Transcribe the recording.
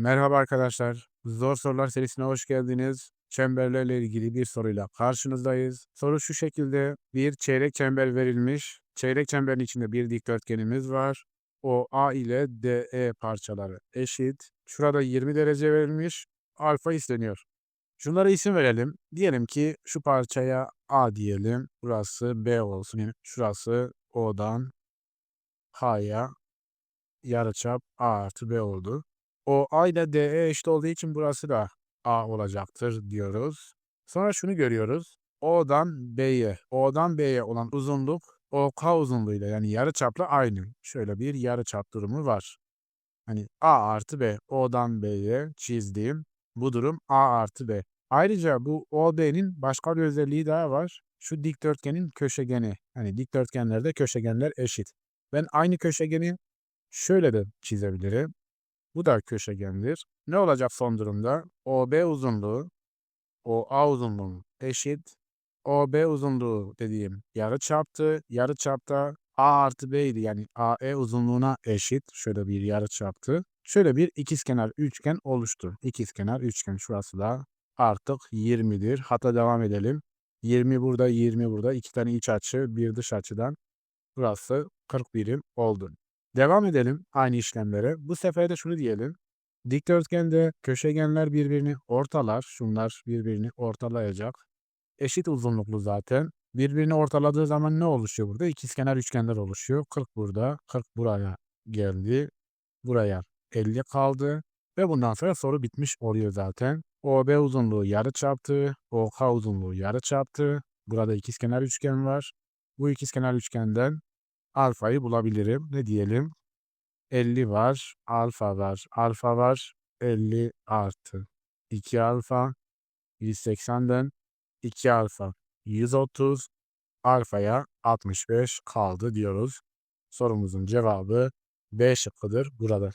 Merhaba arkadaşlar. Zor sorular serisine hoş geldiniz. Çemberlerle ilgili bir soruyla karşınızdayız. Soru şu şekilde. Bir çeyrek çember verilmiş. Çeyrek çemberin içinde bir dikdörtgenimiz var. O A ile DE parçaları eşit. Şurada 20 derece verilmiş. Alfa isteniyor. Şunlara isim verelim. Diyelim ki şu parçaya A diyelim. Burası B olsun. Şurası O'dan H'ya yarıçap A artı B oldu. O A ile DE eşit olduğu için burası da A olacaktır diyoruz. Sonra şunu görüyoruz. O'dan B'ye, O'dan B'ye olan uzunluk OK uzunluğuyla yani yarıçapla aynı. Şöyle bir yarıçap durumu var. Hani A artı B, O'dan B'ye çizdiğim bu durum A artı B. Ayrıca bu OB'nin başka bir özelliği daha var. Şu dikdörtgenin köşegeni. Hani dikdörtgenlerde köşegenler eşit. Ben aynı köşegeni şöyle de çizebilirim. Bu da köşegendir. Ne olacak son durumda? OB uzunluğu, OA uzunluğu eşit. OB uzunluğu dediğim yarı çaptı. Yarı çapta A artı B idi. Yani AE uzunluğuna eşit. Şöyle bir yarı çaptı. Şöyle bir ikizkenar üçgen oluştu. İkizkenar üçgen şurası da artık 20'dir. Hatta devam edelim. 20 burada, 20 burada. iki tane iç açı, bir dış açıdan. Burası 40 birim oldu. Devam edelim aynı işlemlere. Bu sefer de şunu diyelim. Dikdörtgende köşegenler birbirini ortalar. Şunlar birbirini ortalayacak. Eşit uzunluklu zaten. Birbirini ortaladığı zaman ne oluşuyor burada? İkizkenar üçgenler oluşuyor. 40 burada, 40 buraya geldi. Buraya 50 kaldı. Ve bundan sonra soru bitmiş oluyor zaten. OB uzunluğu yarı çaptı. OK uzunluğu yarı çaptı. Burada ikizkenar üçgen var. Bu ikizkenar üçgenden alfayı bulabilirim. Ne diyelim? 50 var, alfa var, alfa var, 50 artı 2 alfa, 180'den 2 alfa, 130, alfaya 65 kaldı diyoruz. Sorumuzun cevabı B şıkkıdır burada.